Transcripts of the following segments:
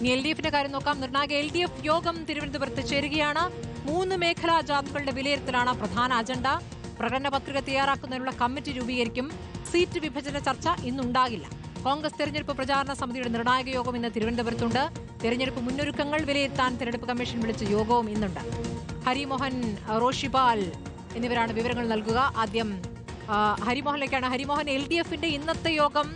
ഇനി L D എഫിന്റെ കാര്യം നോക്കാം. നിർണായക എൽ ഡി എഫ് യോഗം തിരുവനന്തപുരത്ത് ചേരുകയാണ്. മൂന്ന് മേഖലാ ജാഥകളുടെ വിലയിരുത്തലാണ് പ്രധാന അജണ്ട. പ്രകടന പത്രിക തയ്യാറാക്കുന്നതിനുള്ള കമ്മിറ്റി രൂപീകരിക്കും. സീറ്റ് വിഭജന ചർച്ച ഇന്നുണ്ടാകില്ല. കോൺഗ്രസ് തെരഞ്ഞെടുപ്പ് പ്രചാരണ സമിതിയുടെ നിർണായക യോഗം ഇന്ന് തിരുവനന്തപുരത്തുണ്ട്. തെരഞ്ഞെടുപ്പ് മുന്നൊരുക്കങ്ങൾ വിലയിരുത്താൻ തെരഞ്ഞെടുപ്പ് കമ്മീഷൻ വിളിച്ച യോഗവും ഇന്നുണ്ട്. ഹരിമോഹൻ റോഷിപാൽ എന്നിവരാണ് വിവരങ്ങൾ നൽകുക. ആദ്യം ഹരിമോഹനിലേക്കാണ്. ഹരിമോഹൻ എൽ ഡി എഫിന്റെ ഇന്നത്തെ യോഗം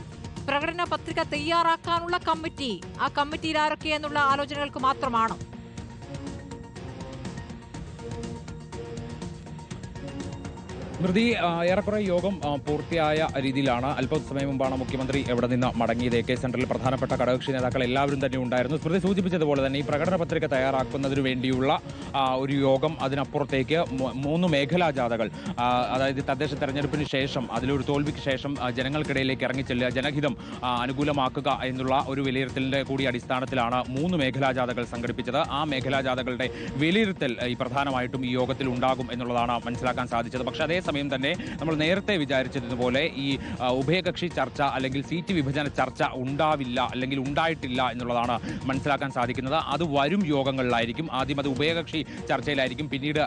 പ്രകടന പത്രിക തയ്യാറാക്കാനുള്ള കമ്മിറ്റി. ആ കമ്മിറ്റിയിൽ ആരൊക്കെയെന്നുള്ള ആലോചനകൾക്ക് മാത്രമാണോ? സ്മൃതി ഏറെക്കുറെ യോഗം പൂർത്തിയായ രീതിയിലാണ്. അല്പസമയം മുമ്പാണ് മുഖ്യമന്ത്രി എവിടെ നിന്ന് മടങ്ങിയത്? എ കെ സെന്ററിൽ പ്രധാനപ്പെട്ട ഘടകകക്ഷി നേതാക്കൾ എല്ലാവരും തന്നെ ഉണ്ടായിരുന്നു. സ്മൃതി സൂചിപ്പിച്ചതുപോലെ തന്നെ ഈ പ്രകടന പത്രിക തയ്യാറാക്കുന്നതിന് വേണ്ടിയുള്ള ഒരു യോഗം അതിനപ്പുറത്തേക്ക് മൂന്ന് മേഖലാ ജാഥകൾ. അതായത് തദ്ദേശ തെരഞ്ഞെടുപ്പിന് ശേഷം അതിലൊരു തോൽവിക്ക് ശേഷം ജനങ്ങൾക്കിടയിലേക്ക് ഇറങ്ങിച്ചെല്ലുക ജനഹിതം അനുകൂലമാക്കുക എന്നുള്ള ഒരു വിലയിരുത്തലിന്റെ കൂടി അടിസ്ഥാനത്തിലാണ് മൂന്ന് മേഖലാ ജാഥകൾ സംഘടിപ്പിച്ചത്. ആ മേഖലാ ജാഥകളുടെ വിലയിരുത്തൽ ഈ പ്രധാനമായിട്ടും ഈ യോഗത്തിൽ ഉണ്ടാകും എന്നുള്ളതാണ് മനസ്സിലാക്കാൻ സാധിച്ചത്. പക്ഷേ അതേസമയം തന്നെ നമ്മൾ നേരത്തെ വിചാരിച്ചതുപോലെ ഈ ഉഭയകക്ഷി ചർച്ച അല്ലെങ്കിൽ സീറ്റ് വിഭജന ചർച്ച ഉണ്ടാവില്ല അല്ലെങ്കിൽ ഉണ്ടായിട്ടില്ല എന്നുള്ളതാണ് മനസ്സിലാക്കാൻ സാധിക്കുന്നത്. അത് വരും യോഗങ്ങളിലായിരിക്കും. ആദ്യം അത് ഉഭയകക്ഷി ചർച്ചയിലായിരിക്കും. പിന്നീട്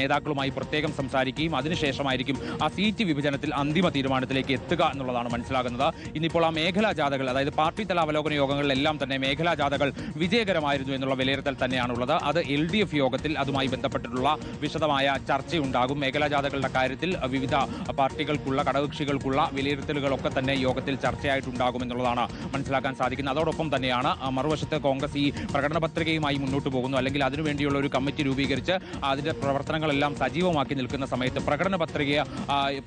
നേതാക്കളുമായി പ്രത്യേകം സംസാരിക്കുകയും അതിനുശേഷമായിരിക്കും ആ സീറ്റ് വിഭജനത്തിൽ അന്തിമ തീരുമാനത്തിലേക്ക് എത്തുക എന്നുള്ളതാണ് മനസ്സിലാകുന്നത്. ഇന്നിപ്പോൾ ആ മേഖലാ ജാഥകൾ അതായത് പാർട്ടി തല അവലോകന യോഗങ്ങളിലെല്ലാം തന്നെ മേഖലാ ജാഥകൾ വിജയകരമായിരുന്നു എന്നുള്ള വിലയിരുത്തൽ തന്നെയാണുള്ളത്. അത് എൽ ഡി എഫ് യോഗത്തിൽ അതുമായി ബന്ധപ്പെട്ടിട്ടുള്ള വിശദമായ ചർച്ചയുണ്ടാകും. മേഖലാ ജാഥകളുടെ കാര്യത്തിൽ വിവിധ പാർട്ടികൾക്കുള്ള ഘടകകക്ഷികൾക്കുള്ള വിലയിരുത്തലുകളൊക്കെ തന്നെ യോഗത്തിൽ ചർച്ചയായിട്ടുണ്ടാകും എന്നുള്ളതാണ് മനസ്സിലാക്കാൻ സാധിക്കുന്നത്. അതോടൊപ്പം തന്നെയാണ് മറുവശത്ത് കോൺഗ്രസ് ഈ പ്രകടന പത്രികയുമായി മുന്നോട്ട് പോകുന്നു. അല്ലെങ്കിൽ അതിനുവേണ്ടിയുള്ള ഒരു കമ്മിറ്റി രൂപീകരിച്ച് അതിന്റെ പ്രവർത്തനങ്ങളെല്ലാം സജീവമാക്കി നിൽക്കുന്ന സമയത്ത് പ്രകടന പത്രിക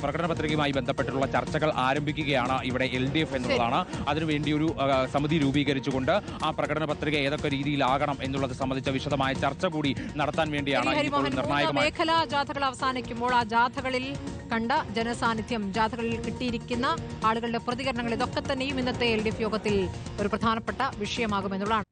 പ്രകടന പത്രികയുമായി ബന്ധപ്പെട്ടുള്ള ചർച്ചകൾ ആരംഭിക്കുകയാണ് ഇവിടെ എൽ ഡി എഫ് എന്നുള്ളതാണ്. അതിനുവേണ്ടി ഒരു സമിതി രൂപീകരിച്ചുകൊണ്ട് ആ പ്രകടന പത്രിക ഏതൊക്കെ രീതിയിലാകണം എന്നുള്ളത് സംബന്ധിച്ച വിശദമായ ചർച്ച കൂടി നടത്താൻ വേണ്ടിയാണ് മേഖലാ ജാഥകൾ അവസാനിക്കുമ്പോൾ ആ ജാഥകളിൽ കണ്ട ജനസാന്നിധ്യം ജാഥകളിൽ കിട്ടിയിരിക്കുന്ന ആളുകളുടെ പ്രതികരണങ്ങൾ ഇതൊക്കെ തന്നെയും ഇന്നത്തെ എൽ ഡി എഫ് യോഗത്തിൽ ഒരു പ്രധാനപ്പെട്ട വിഷയമാകുമെന്നുള്ളതാണ്